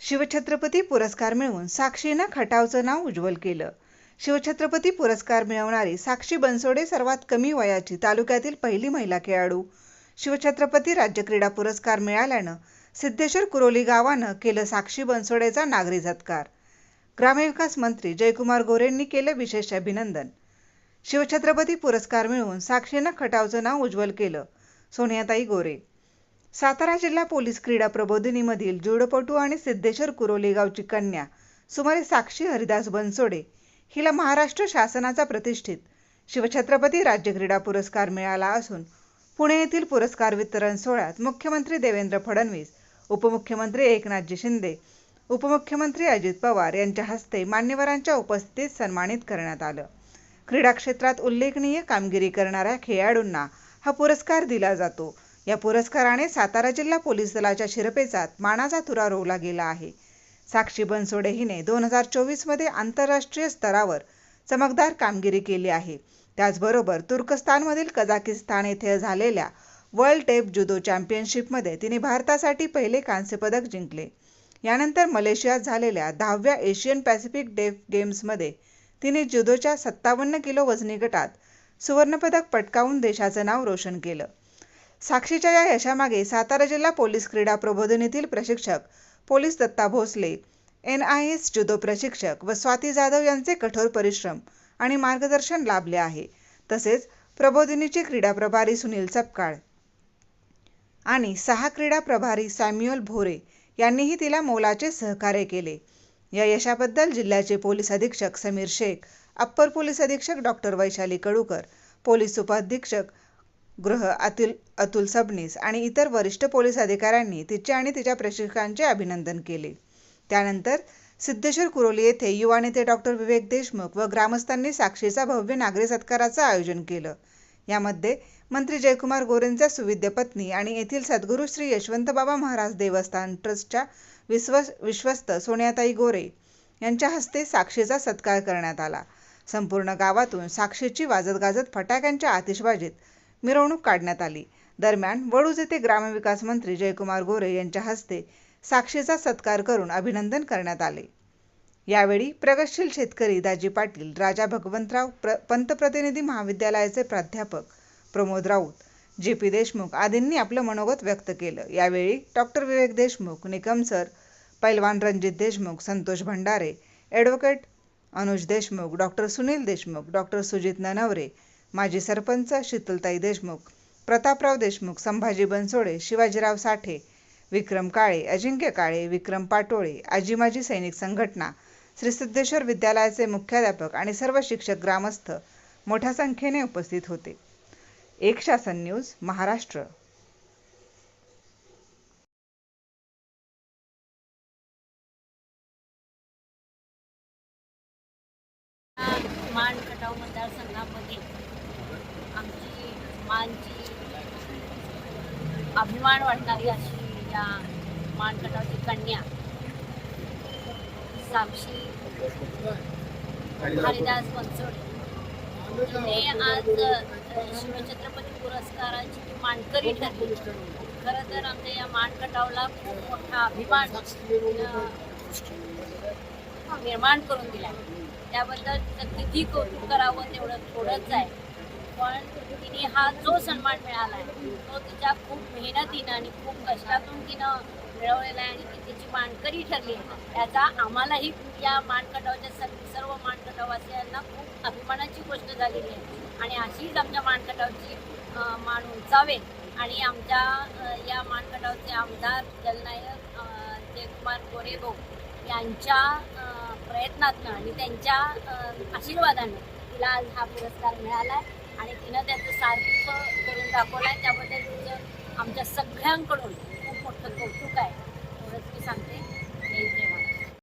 शिवछत्रपती पुरस्कार मिळवून साक्षीनं खटावचं नाव उज्ज्वल केलं. शिवछत्रपती पुरस्कार मिळवणारी साक्षी बनसोडे सर्वात कमी वयाची तालुक्यातील पहिली महिला खेळाडू. शिवछत्रपती राज्य क्रीडा पुरस्कार मिळाल्यानं सिद्धेश्वर कुरोली गावानं केलं साक्षी बनसोडेचा नागरी सत्कार ग्रामविकास मंत्री जयकुमार गोरेंनी केलं विशेष अभिनंदन. शिवछत्रपती पुरस्कार मिळवून साक्षीनं खटावचं नाव उज्ज्वल केलं. सोनियाताई गोरे सातारा जिल्हा पोलीस क्रीडा प्रबोधिनीमधील जुडोपटू आणि सिद्धेश्वर कुरोली गावची कन्या सुमारे साक्षी हरिदास बनसोडे हिला महाराष्ट्र शासनाचा प्रतिष्ठित शिवछत्रपती राज्य क्रीडा पुरस्कार मिळाला असून पुणे येथील पुरस्कार वितरण सोहळ्यात मुख्यमंत्री देवेंद्र फडणवीस उपमुख्यमंत्री एकनाथजी शिंदे उपमुख्यमंत्री अजित पवार यांच्या हस्ते मान्यवरांच्या उपस्थितीत सन्मानित करण्यात आलं. क्रीडा क्षेत्रात उल्लेखनीय कामगिरी करणाऱ्या खेळाडूंना हा पुरस्कार दिला जातो. या पुरस्काराने सातारा जिल्हा पोलीस दलाच्या शिरपेचात मानाचा तुरा रोवला गेला आहे. साक्षी बनसोडे हिने दोन हजार चोवीसमध्ये आंतरराष्ट्रीय स्तरावर चमकदार कामगिरी केली आहे. त्याचबरोबर तुर्कस्तानमधील कझाकिस्तान येथे झालेल्या वर्ल्ड टेप जुदो चॅम्पियनशिपमध्ये तिने भारतासाठी पहिले कांस्यपदक जिंकले. यानंतर मलेशियात झालेल्या दहाव्या एशियन पॅसिफिक डेफ गेम्समध्ये तिने जुदोच्या सत्तावन्न किलो वजनी गटात सुवर्णपदक पटकावून देशाचं नाव रोशन केलं. साक्षीच्या या यशामागे सातारा जिल्हा पोलीस क्रीडा प्रबोधिनीतील प्रशिक्षक police Datta Bhosale N I S judo प्रशिक्षक व स्वाती जाधव यांचे कठोर परिश्रम आणि मार्गदर्शन लाभले आहे. तसेच प्रबोधिनीचे क्रीडा प्रभारी सुनील सपकाळ आणि सहा क्रीडा प्रभारी सॅम्युअल भोरे यांनीही तिला मोलाचे सहकार्य केले. या यशाबद्दल जिल्ह्याचे पोलीस अधीक्षक समीर शेख अप्पर पोलीस अधीक्षक डॉक्टर वैशाली कडूकर पोलीस उपाधीक्षक गृह अतुल अतुल सबनीस आणि इतर वरिष्ठ पोलीस अधिकाऱ्यांनी तिचे आणि तिच्या प्रशिक्षकांचे अभिनंदन केले. त्यानंतर सिद्धेश्वर कुरोली येथे युवा नेते डॉक्टर विवेक देशमुख व ग्रामस्थांनी साक्षीचा भव्य नागरी सत्काराचं आयोजन केलं. यामध्ये मंत्री जयकुमार गोरेंच्या सुविद्य पत्नी आणि येथील सद्गुरू श्री यशवंतबाबा महाराज देवस्थान ट्रस्टच्या विश्व विश्वस्त सोनियाताई गोरे यांच्या हस्ते साक्षीचा सत्कार करण्यात आला. संपूर्ण गावातून साक्षीची वाजत गाजत फटाक्यांच्या आतिषबाजीत मिरवणूक काढण्यात आली. दरम्यान वडूज येथे ग्रामविकास मंत्री जयकुमार गोरे यांच्या हस्ते साक्षीचा सत्कार करून अभिनंदन करण्यात आले. यावेळी प्रगतशील शेतकरी दाजी पाटील राजा भगवंतराव प्र पंतप्रतिनिधी महाविद्यालयाचे प्राध्यापक प्रमोद राऊत जे पी देशमुख आदींनी आपलं मनोगत व्यक्त केलं. यावेळी डॉक्टर विवेक देशमुख निकम सर पैलवान Ranjit Deshmukh Santosh Bhandare advocate Anuj Deshmukh doctor Sunil Deshmukh doctor Sujit Nanaware माजी सरपंच शीतलताई देशमुख प्रतापराव देशमुख संभाजी बनसोडे शिवाजीराव साठे विक्रम काळे अजिंक्य काळे विक्रम पाटोळे आजी माजी सैनिक संघटना श्री सिद्धेश्वर विद्यालयाचे मुख्याध्यापक आणि सर्व शिक्षक ग्रामस्थ मोठ्या संख्येने उपस्थित होते. एक शासन न्यूज महाराष्ट्र. मान खटाव मतदारसंघामध्ये आमची अभिमान वाटणारी अशी या मानकटाची कन्या साक्षी हरिदास बनसोडे. हे आज शिवछत्रपती पुरस्काराची मानकरी ठरली. खरं तर आमच्या या मानकटावला खूप मोठा अभिमान निर्माण करून दिला. त्याबद्दल किती कौतुक करावं तेवढं थोडंच आहे. पण तिने हा जो सन्मान मिळाला आहे तो तिच्या खूप मेहनतीनं आणि खूप कष्टातून तिनं मिळवलेला आहे आणि ती तिची मानकरी ठरली आहे. याचा आम्हालाही या मानकटावच्या सर्व सर्व मानकटाववासियांना खूप अभिमानाची गोष्ट झालेली आहे. आणि अशीच आमच्या मानकटावची मान उंचावे आणि आमच्या या मानकटावचे आमदार जलनायक जयकुमार गोरेगो यांच्या प्रयत्नातनं आणि त्यांच्या आशीर्वादानं तिला आज हा पुरस्कार मिळाला आहे आणि तिनं त्याचं सार्थ करून दाखवलं आहे त्याबद्दल तिचं आमच्या सगळ्यांकडून